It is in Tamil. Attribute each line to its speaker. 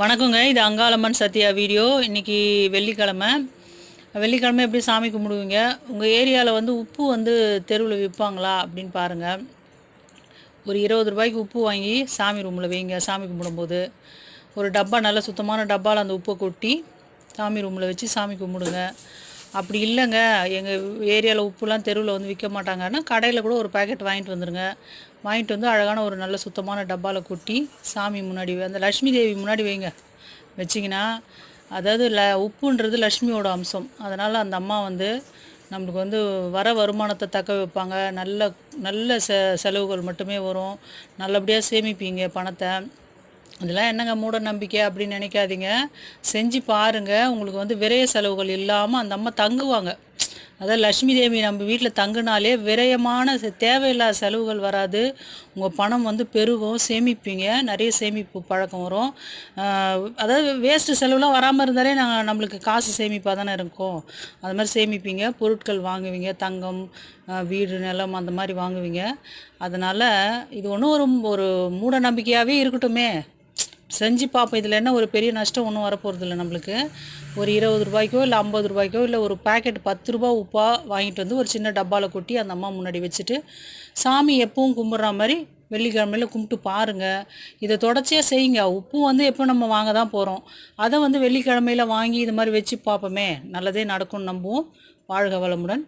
Speaker 1: வணக்கங்க இது அங்காளம்மன் சத்யா வீடியோ. இன்றைக்கி வெள்ளிக்கிழமை. வெள்ளிக்கிழமை எப்படி சாமி கும்பிடுவீங்க? உங்கள் ஏரியாவில் வந்து உப்பு வந்து தெருவில் விற்பாங்களா அப்படின்னு பாருங்கள் ஒரு இருபது ரூபாய்க்கு உப்பு வாங்கி சாமி ரூமில் வைங்க சாமி கும்பிடும்போது. ஒரு டப்பா நல்ல சுத்தமான டப்பாவில் அந்த உப்பை கொட்டி சாமி ரூமில் வச்சு சாமி கும்பிடுங்க. அப்படி இல்லைங்க. எங்கள் ஏரியாவில் உப்புலாம் தெருவில் வந்து விற்க மாட்டாங்கன்னா கடையில் கூட ஒரு பாக்கெட் வாங்கிட்டு வந்துடுங்க வாங்கிட்டு வந்து அழகான ஒரு நல்ல சுத்தமான டப்பாவில் கொட்டி சாமி முன்னாடி அந்த லக்ஷ்மி தேவி முன்னாடி வைங்க. வச்சிங்கன்னா அதாவது ல உப்புன்றது லக்ஷ்மியோட அம்சம். அதனால் அந்த அம்மா வந்து நம்மளுக்கு வந்து வர வருமானத்தை தக்க வைப்பாங்க. நல்ல நல்ல செ செலவுகள் மட்டுமே வரும். நல்லபடியாக சேமிப்பீங்க பணத்தை. அதெல்லாம் என்னங்க மூட நம்பிக்கை அப்படின்னு நினைக்காதீங்க. செஞ்சு பாருங்க. உங்களுக்கு வந்து விரய செலவுகள் இல்லாமல் அந்த அம்மா தங்குவாங்க. அதாவது லக்ஷ்மி தேவி நம்ம வீட்டில் தங்குனாலே விரயமான தேவையில்லாத செலவுகள் வராது. உங்கள் பணம் வந்து பெருகும் சேமிப்பீங்க. நிறைய சேமிப்பு பழக்கம் வரும். அதாவது வேஸ்ட்டு செலவுலாம் வராமல் இருந்தாலே நாங்கள் நம்மளுக்கு காசு சேமிப்பாக தானே இருக்கும். அது மாதிரி சேமிப்பீங்க. பொருட்கள் வாங்குவீங்க. தங்கம் வீடு நிலம் அந்த மாதிரி வாங்குவீங்க. அதனால் இது ஒன்றும் ஒரு ஒரு மூட நம்பிக்கையாகவே இருக்கட்டுமே. செஞ்சு பார்ப்போம். இதில் என்ன ஒரு பெரிய நஷ்டம் ஒன்றும் வரப்போகிறது இல்லை நம்மளுக்கு. ஒரு இருபது ரூபாய்க்கோ இல்லை ஐம்பது ரூபாய்க்கோ இல்லை ஒரு பாக்கெட் பத்து ரூபா உப்பாக வாங்கிட்டு வந்து ஒரு சின்ன டப்பாவில் கொட்டி அந்த அம்மா முன்னாடி வச்சுட்டு சாமி எப்பவும் கும்பிட்ற மாதிரி வெள்ளிக்கிழமையில கும்பிட்டு பாருங்கள் இதை தொடர்ச்சியாக செய்யுங்க. உப்பும் வந்து எப்போ நம்ம வாங்க தான் போகிறோம் அதை வந்து வெள்ளிக்கிழமையில் வாங்கி இது மாதிரி வச்சு பார்ப்போமே. நல்லதே நடக்கும்னு நம்புவோம். வாழ்க வளமுடன்.